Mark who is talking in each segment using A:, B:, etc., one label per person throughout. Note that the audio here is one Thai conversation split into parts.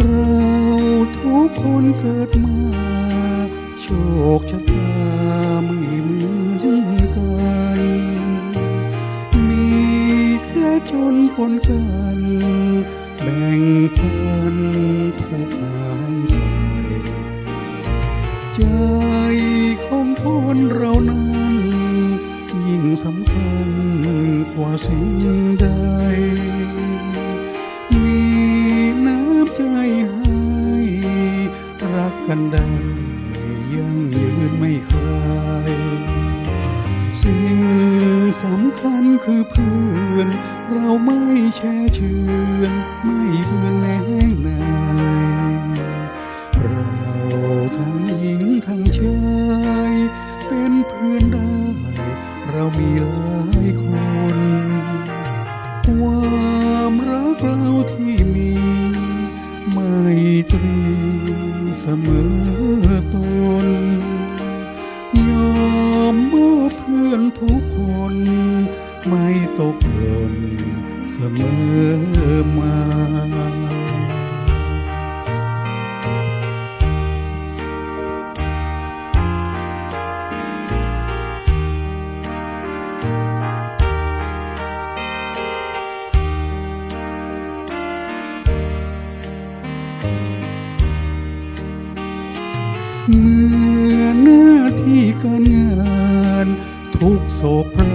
A: เราทุกคนเกิดมา โชคชะตาไม่เหมือนกัน มีและจนปนกัน แบ่งปันทุกข์หายไปใจของคนเรานั้น ยิ่งสำคัญกว่าสิ่งใด กันได้ยั่งยืนไม่คลายสิ่งสำคัญคือเพื่อน เราไม่แช่เชือนไม่เบื่อแน่งนายเราทั้งหญิงทั้งชายเป็นเพื่อนได้ เรามีหลายคนควา ไม่ตกหล่นเสมอมาเมื่อหน้าที่การงานทุกโศกพราน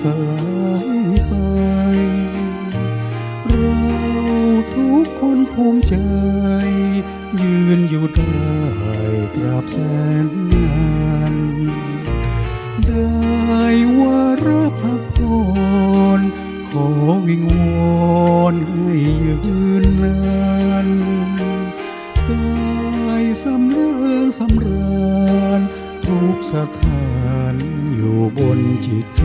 A: สลายไป เราทุกคนภูมิใจ ยืนอยู่ได้ตราบแสนนานได้วารับพักผ่อนขอวิงวอนให้ยืนนานกายสำเริงสำราญทุกสถาน อยู่บนจิตใจ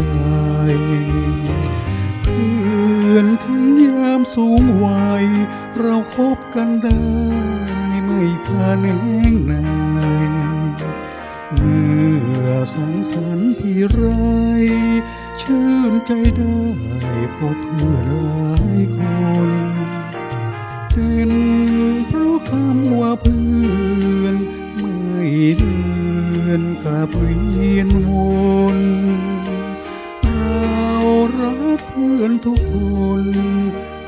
A: เพื่อนถึงยามสูงวัยเราคบกันได้ ไม่พานแห้งนายเมื่อสังสรรค์ที่ไร ชื่นใจได้พบเพื่อนห เพื่อนทุกคน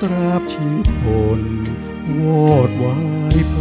A: ตราบชีพคน วอดวายไป